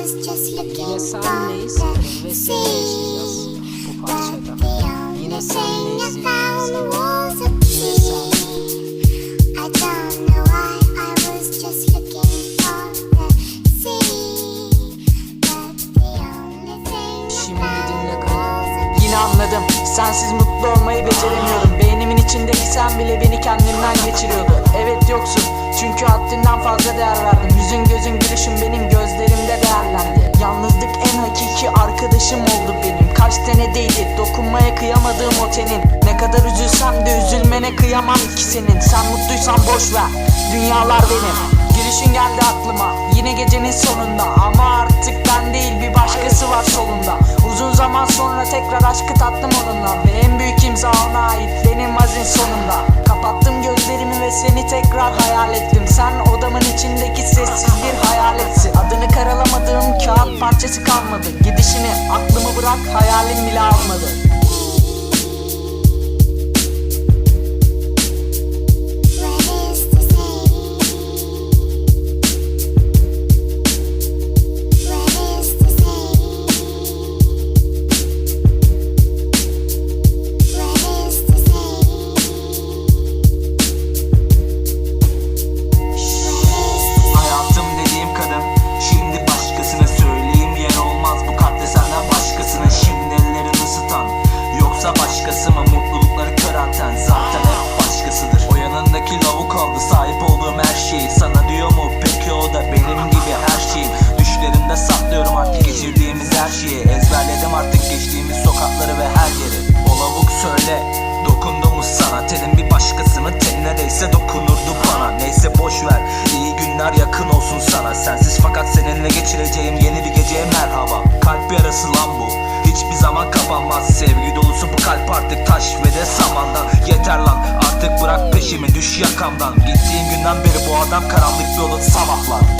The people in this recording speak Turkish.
Yine senleyiz the ve seni yaşayacağız bu But parçada. the Yine senleyiz I found sevgili was a Yine senleyiz. Yine anladım Sensiz mutlu olmayı beceremiyorum Beynimin içindeki sen bile beni kendimden geçiriyordu. Evet yoksun. Çünkü haddinden fazla değer verdim. Yüzün gözün gülüşün benim gözlerimde değerlendi. Yalnızlık en hakiki arkadaşım oldu benim. Kaç senedeydi dokunmaya kıyamadığım o tenin Ne kadar üzülsem de üzülmene kıyamam ki Sen mutluysan boş ver. Dünyalar benim. Gülüşün geldi aklıma. Yine gecenin sonunda. Ama artık ben değil bir başkası var solunda. Uzun zaman sonra tekrar aşkı tattım tekrar hayal ettim. Sen odamın içindeki sessiz bir hayaletsin. Adını karalamadığım kağıt parçası kalmadı. Gidişini aklımı bırak hayalim bile almadı Sana tenin bir başkasının tenine değse dokunurdu bana. Neyse boş ver. İyi günler yakın olsun sana. Sensiz fakat seninle geçireceğim yeni bir geceye merhaba. Kalp yarası lan bu. Hiçbir zaman kapanmaz. Sevgi dolusu bu kalp artık taş ve de samandan. Yeter lan artık bırak peşimi düş yakamdan. Gittiğin günden beri bu adam karanlık bir sabahlar